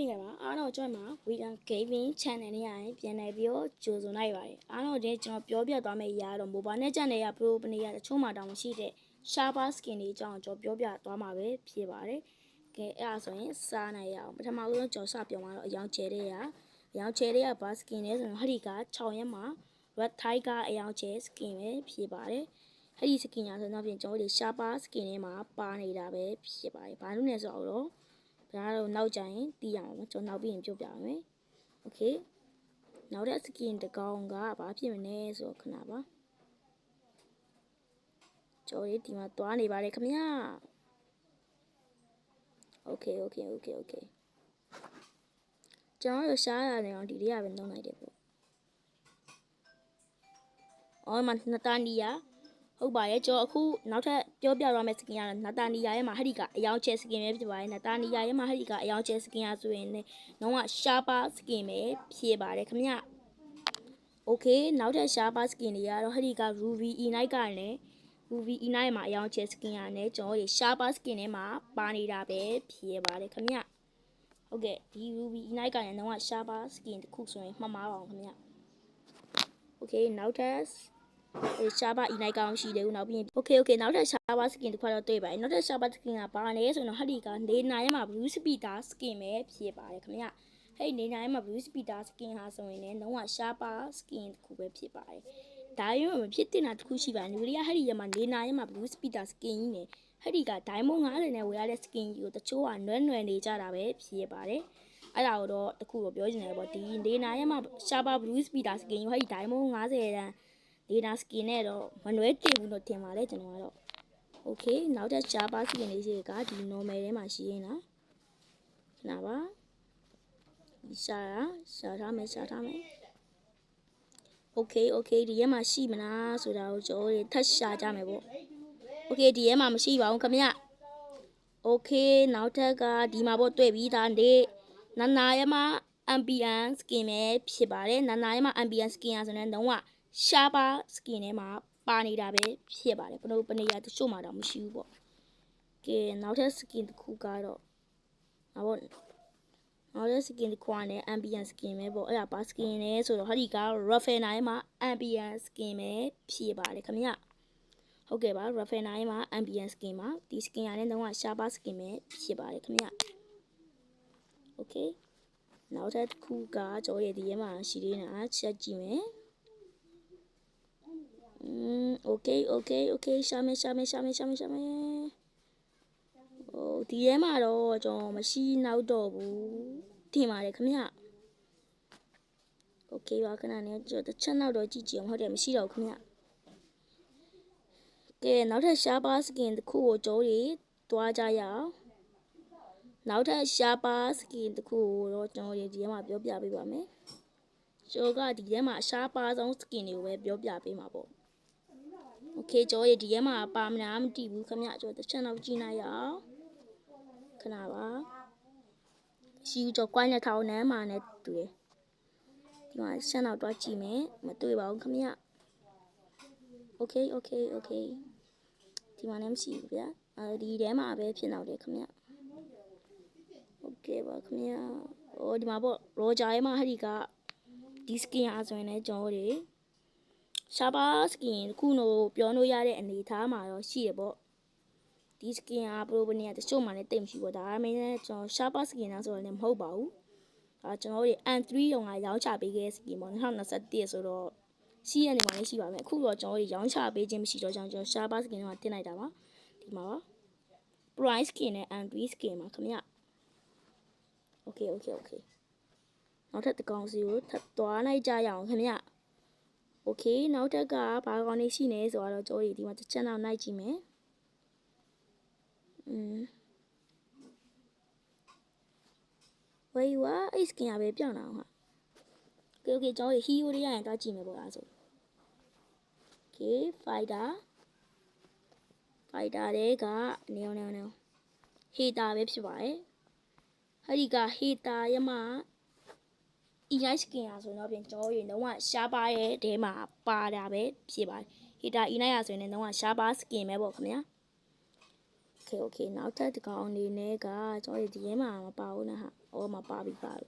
မိရပါအားလုံးကျွန်တော်မှာ Weekend Gaming Channel နဲ့ရရင်ပြန်နေပြီးတော့ကြိုဆိုလိုက်ပါတယ်အားလုံးဒီကျွန်တော်ပြောပြသွားမယ့်အရာတော့ Mobile နဲ့ကြတဲ့ရ Pro ပနေရတချို့မှာတောင်ရှိတဲ့ Sharper Skin တွေအကြောင်းကျွန်တော်ပြောပြသွားမှာပဲဖြစ်ပါတယ်ကဲအဲ့ဒါဆိုရင်စားနိုင်ရအောင်ပထမဆုံးကျွန်တော်စပြောမှာတော့အယောင်ကျဲတဲ့ရအယောင်ကျဲတဲ့ရဘာ skin လဲဆိုရင်ဟဒီက6ရက်မှာ Red Tiger အယောင်ကျဲ skin ပဲဖြစ်ပါတယ်ဟဒီ skin ညာဆိုတော့ပြင်ကျွန်တော်တို့ Sharper Skin ထဲမှာပါနေတာပဲဖြစ်ပါတယ်ဘာလို့လဲဆိုတော့ ဒါကတော့နောက်ကြရင်သိရမှာပေါ့ကျွန်တော်နောက်ပြီးရင်ပြောပြပါမယ်โอเคနောက်တဲ့ skin တကောင်ကဘာဖြစ်မလဲဆိုတော့ခဏပါကျော်လေးဒီမှာသွားနေပါတယ်ခင်ဗျာโอเคโอเคโอเคโอเคကျွန်တော်ရရှားရတယ်အောင်ဒီလေးရပဲနှုံးလိုက်တယ်ပေါ့အော်မနတန်ဒီယာ ဟုတ်ပါရဲ့ကျွန်တော်အခုနောက်ထပ်ပြောပြရမယ့် skin ကတော့နတာနီယာရဲ့မှာဟရိကအယောင်ချဲ skin ပဲဖြစ်ပါတယ်နတာနီယာရဲ့မှာဟရိကအယောင်ချဲ skin ရဆိုရင်လည်းတော့က sharper skin ပဲဖြစ်ပါတယ်ခင်ဗျโอเคနောက်ထပ် sharper skin တွေကတော့ဟရိက ruby e-night ကလည်း ruby e-night မှာအယောင်ချဲ skin ရနဲ့ကျွန်တော်တို့ sharper skin ထဲမှာပါနေတာပဲဖြစ်ပါတယ်ခင်ဗျဟုတ်ကဲ့ဒီ ruby e-night ကလည်းတော့က sharper skin တစ်ခုဆိုရင်မှတ်မှားပါအောင်ခင်ဗျโอเคနောက်ထပ်ဟို ရှားပါအီနိုင်ကောင်းရှိတယ်ဦးနောက်ပြီးရင် okay okay နောက်ထပ်ရှားပါ skin တစ်ခွက်တော့တွေ့ပါတယ်နောက်ထပ်ရှားပါ skin ကဘာလဲဆိုတော့ဟာဒီကနေနိုင်ရမှာ blue speeder skin ပဲဖြစ်ပါတယ်ခင်ဗျဟဲ့နေနိုင်ရမှာ blue speeder skin ဟာဆိုရင်လည်းလုံးဝရှားပါ skin တစ်ခုပဲဖြစ်ပါတယ်ဒါရုံမဖြစ်တင်တာတစ်ခုရှိပါတယ်လူတွေကဟဲ့ဒီရမှာနေနိုင်ရမှာ blue speeder skin ကြီးနဲ့ဟဲ့ဒီက diamond 90နဲ့ဝယ်ရတဲ့ skin ကြီးကိုတချို့ကနွဲ့နွယ်နေကြတာပဲဖြစ်ပါတယ်အဲ့ဒါတော့တခုတော့ပြောချင်တယ်ပေါ့ဒီနေနိုင်ရမှာရှားပါ blue speeder skin ကိုဟဲ့ဒီ diamond 90တန်း data skin နဲ့တော့မနွဲတင်ဘူးလို့ထင်ပါလေကျွန်တော်ကတော့ okay နောက်ထပ် java skin လေးတွေကဒီ normal ထဲမှာရှိရင်လားခဏပါရှာတာရှာထားမယ်ရှာထားမယ် okay okay ဒီရဲမှာရှိမလားဆိုတာကိုကျွန်တော်တို့ထပ်ရှာကြမယ်ပေါ့ okay ဒီရဲမှာမရှိပါဘူးခင်ဗျ okay နောက်ထပ်ကဒီမှာပေါ့တွေ့ပြီးသားနေနနာရဲမှာ ambient skin ပဲဖြစ်ပါတယ်နနာရဲမှာ ambient skin อ่ะဆိုတော့လုံးဝ ရှားပါ skin ထဲမှာပါနေတာပဲဖြစ်ပါတယ်ဘလို့ပနေရတချို့မှာတော့မရှိဘူးပေါ့ကဲနောက်ထပ် skin တစ်ခုကတော့ဟာပေါ့နောက်ထပ် skin တစ်ခုကလည်း ambient skin ပဲပေါ့အဲ့ဒါဘာ skin လဲဆိုတော့ဟာဒီက raffina ရဲ့မှာ ambient skin ပဲဖြစ်ပါတယ်ခင်ဗျဟုတ်ကဲ့ပါ raffina ရဲ့မှာ ambient skin မှာဒီ skin ရတဲ့တော့ရှားပါ skin ပဲဖြစ်ပါတယ်ခင်ဗျ okay နောက်ထပ်တစ်ခုကကျွန်တော်ရဲ့ဒီထဲမှာရှိသေးတာချက်ကြည့်မယ် Mm, okay, okay, okay. ရှာမယ်ရှာမယ်ရှာမယ်ရှာမယ်ရှာမယ်။ဟိုဒီထဲမှာတော့ကျွန်တော်မရှိနောက်တော့ဘူး။ထင်ပါတယ်ခင်ဗျ။ Okay ပါခဏနေကျွန်တော်တစ်ချက်နောက်တော့ကြည့်ကြည့်အောင်ဟုတ်တယ်မရှိတော့ဘူးခင်ဗျ။ကဲနောက်ထပ်ရှားပါစကင်တစ်ခုကိုကျွန်တော်တွေတွားကြရအောင်။နောက်ထပ်ရှားပါစကင်တစ်ခုကိုတော့ကျွန်တော်တွေဒီထဲမှာပြောပြပေးပါမယ်။ကျော်ကဒီထဲမှာအရှားပါဆုံးစကင်တွေကိုပဲပြောပြပေးမှာပေါ့။ โอเคကျော်ရဲ့ဒီထဲမှာပါမလားမသိဘူးခင်ဗျကျော်တစ်ချက်တော့ကြည့်လိုက်ရအောင်ခဏပါရှိကျော်ကွိုင်းနဲ့ထောင်းနဲ့မှနဲ့တူတယ်ဒီမှာဆက်နောက်တော့ကြည့်မယ်မတွေ့ပါဘူးခင်ဗျโอเคโอเคโอเคဒီမှာလည်းမရှိဘူးဗျာအဲဒီထဲမှာပဲဖြစ်တော့တယ်ခင်ဗျโอเคပါခင်ဗျဟိုဒီမှာပေါ့ရောဂျာရဲ့မှာဟဲ့ဒီကဒီစကင်အားဆိုရင်လည်းကျွန်တော်တို့ ရှာပါစကင်ခုနိုပြောလို့ရတဲ့အနေအထားမှာတော့ရှိရပေါ့ဒီစကင်အားပရိုပနီကတချို့မှလည်းတိတ်မရှိဘူးဒါပေမဲ့ကျွန်တော်ရှာပါစကင်လားဆိုတော့လည်းမဟုတ်ပါဘူးအဲကျွန်တော်တို့ N3 ရောင်ကရောင်းချပေးခဲ့စကင်ပေါ့2021ဆိုတော့ရှိရနေမှာလည်းရှိပါမယ်အခုတော့ကျွန်တော်တို့ရောင်းချပေးခြင်းမရှိတော့ကြောင့်ကျွန်တော်ရှာပါစကင်ကတင်လိုက်တာပါဒီမှာပါ price skin နဲ့ N3 skin မှာခင်ဗျ okay okay okay နောက်ထပ်တကောင်စီကိုထပ်သွားလိုက်ကြရအောင်ခင်ဗျ โอเคနောက်ထပ်ကဘာကောင်နေရှိနေဆိုတော့ကြောရီဒီမှာတစ်ချက်နောက်နိုင်ကြည့်မယ်อืมဝေးဝါအဲ့စကင်ရပဲပြောင်းတာဟာโอเคโอเคကြောရီဟီယိုတွေရရင်တော့ကြည့်မယ်ပေါ့လားဆိုโอเค fighter fighter တွေကနေအောင်နေအောင်နေအောင် hater ပဲဖြစ်ပါတယ်ဟဒီက hater ရမှာ EI skin อ่ะဆိုတော့ပြင်ကျွန်တော်ရေလုံးဝရှားပါရဲ့တဲမှာပါတာပဲဖြစ်ပါတယ် heater EI อ่ะဆိုရင်လည်းလုံးဝရှားပါ skin ပဲပေါ့ခင်ဗျာ okay okay နောက်ထပ်တစ်ကောင်အနေနဲ့ကကျွန်တော်ဒီရဲမှာမပါဘူးနော်ဟာ ဟောမှာပါပြီပါပြီ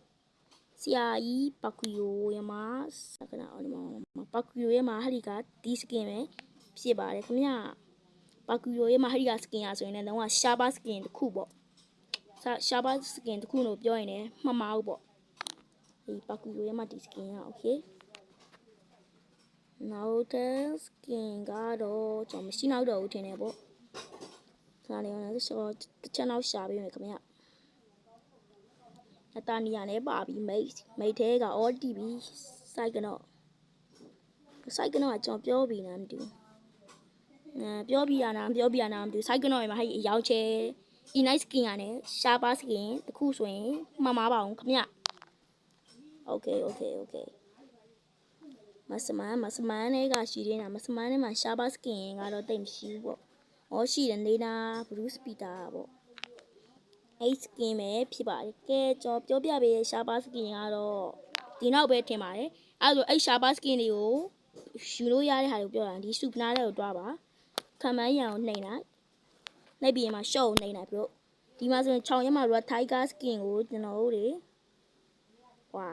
ဆရာကြီးပကူယိုရမှာစကနာအော်ဒီမှာပကူယိုရမှာဟာဒီကဒီစကင်ပဲဖြစ်ပါတယ်ခင်ဗျာပကူယိုရမှာဟာဒီကစကင်ရဆိုရင်လည်းတော့ရှားပါစကင်တစ်ခုပေါ့ရှားပါစကင်တစ်ခုလို့ပြောရင်လည်းမှတ်မအောင်ပေါ့ ဒီပါကူယိုရဲ့မှာဒီ skin ရ okay နောက်တဲ့ skin ကတော့ကျွန်တော်မရှိနောက်တော့ဦးထင်တယ်ပေါ့ခဏလေးအောင်ဆိုတော့တစ်ချက်နောက်ရှာပေးမယ်ခင်ဗျအတနီယာနဲ့ပါပြီးမိတ်မိတ်သေးက all tv စိုက်ကတော့စိုက်ကတော့ကျွန်တော်ပြောပြီးနားမတူအဲပြောပြီးရနာပြောပြီးရနာမတူစိုက်ကတော့မှာဟဲ့အရောက်ချဲ e night skin ရတယ် sharper skin တခုဆိုရင်မှန်မှားပါအောင်ခင်ဗျ Okay okay okay မစမန်မစမန်နဲ့ကရှိနေတာမစမန်နဲ့မှာရှားပါစကင်ကတော့တိတ်မရှိဘူးပေါ့။ဟောရှိတယ်နေတာဘလူးစပီတာပေါ့။အဲ့စကင်ပဲဖြစ်ပါတယ်။ကဲကြောပြောပြပေးရှားပါစကင်ကတော့ဒီနောက်ပဲထင်ပါတယ်။အဲ့ဒါဆိုအဲ့ရှားပါစကင်တွေကိုယူလို့ရတဲ့ဟာကိုပြောတာဒီစုပနာတဲ့ကိုတွားပါ။ခံမန်းရံကိုနှိမ့်လိုက်။နှိပ်ပြီးရင်မှရှော့ကိုနှိမ့်လိုက်ပြီးတော့ဒီမှာဆိုရင်6ရက်မှာတော့ Tiger skin ကိုကျွန်တော်တို့တွေဟွာ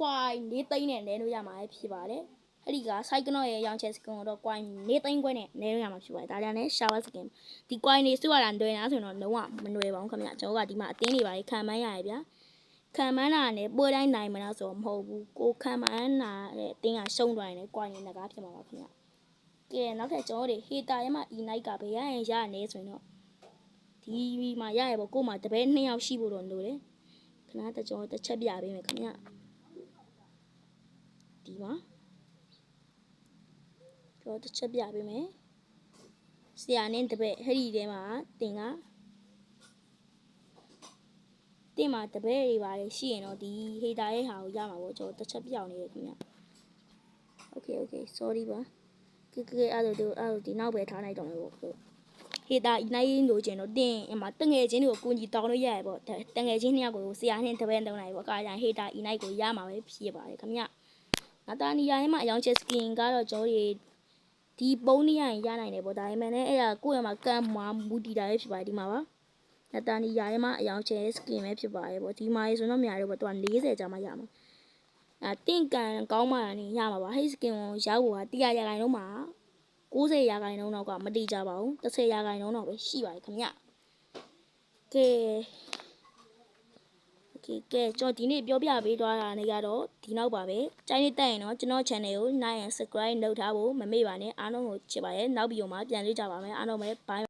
ကွိုင်းနေသိန်းနဲ့နဲလို့ရမှာဖြစ်ပါတယ်။အဲ့ဒီက site ကနော့ရဲ့ရောင်းချက်စကင်ကိုတော့ကွိုင်းနေသိန်းခွဲနဲ့နဲလို့ရမှာဖြစ်ပါတယ်။ဒါကြောင့်လည်း shower skin ဒီကွိုင်းနေစုရတာတွင်လားဆိုရင်တော့လုံးဝမနှွယ်ပါဘူးခင်ဗျ။ကျွန်တော်ကဒီမှာအတင်းနေပါလေခံမန်းရရဗျာ။ခံမန်းတာနဲ့ပွဲတိုင်းနိုင်မလားဆိုတော့မဟုတ်ဘူး။ကိုခံမန်းတာတဲ့အတင်းကရှုံးသွားရင်လည်းကွိုင်းနေငကားဖြစ်မှာပါခင်ဗျ။ကဲနောက်ထပ်ကျွန်တော်တို့ဟေတာရဲ့မှာ e-night ကဘယ်ရရင်ရနေဆိုရင်တော့ဒီမှာရရပေါ့ကို့မှာတပည့်2ယောက်ရှိဖို့တော့လိုတယ်ခဏတကြောတစ်ချက်ပြပေးမယ်ခင်ဗျ ဒီမှာကြောတစ်ချက်ပြပေးမယ်ဆရာနဲ့တပည့်ဟဲ့ဒီထဲမှာတင်ကတင်မှာတပည့်တွေပါတယ်ရှိရင်တော့ဒီဟေတာရဲ့ဟာကိုရမှာပေါ့ကျွန်တော်တစ်ချက်ပြောင်းနေတယ်ခင်ဗျ Okay okay sorry ပါကဲကဲအဲ့လိုအဲ့လိုဒီနောက်ပဲထားလိုက်တော့မယ်ပေါ့ဟေတာနိုင်လို့ကျင်တော့တင်းအမတငယ်ချင်းတွေကိုကိုကြီးတောင်းလို့ရရပေါ့တငယ်ချင်းနှစ်ယောက်ကိုဆရာနဲ့တပည့်တုံးလိုက်ပေါ့ကာကြဟေတာဤနိုင်ကိုရမှာပဲဖြစ်ပါတယ်ခင်ဗျ နာတာနီယာရဲ့မှာအယောင်ချက်စကင်ကတော့ကျွန်တော်တို့ဒီပုံးနေရရင်ရနိုင်တယ်ပေါ့ဒါပေမဲ့လည်းအဲ့ဒါကိုယ့်ရဲ့မှာကမ်မှာမူတီတာပဲဖြစ်ပါတယ်ဒီမှာပါနာတာနီယာရဲ့မှာအယောင်ချက်စကင်ပဲဖြစ်ပါတယ်ပေါ့ဒီမှာရေဆိုတော့များတယ်ပေါ့သူက40ကျမှရမှာအဲတင့်ကန်ကောင်းမှလည်းရမှာပါဟိတ်စကင်ကိုရောက်ဖို့ကတရားရခိုင်တော့မှာ90ရာခိုင်နှုန်းတော့ကမတိကြပါဘူး30ရာခိုင်နှုန်းတော့ပဲရှိပါတယ်ခင်ဗျကဲ ကဲကဲကျွန်တော်ဒီနေ့ပြောပြပေးသွားတာနေကတော့ဒီနောက်ပါပဲကြိုင်းလေးတက်ရင်တော့ကျွန်တော် channel ကို like and subscribe လုပ်ထားဖို့မမေ့ပါနဲ့အားလုံးကိုချစ်ပါတယ်နောက်ဗီဒီယိုမှာပြန်လေးကြပါမယ်အားလုံးပဲ bye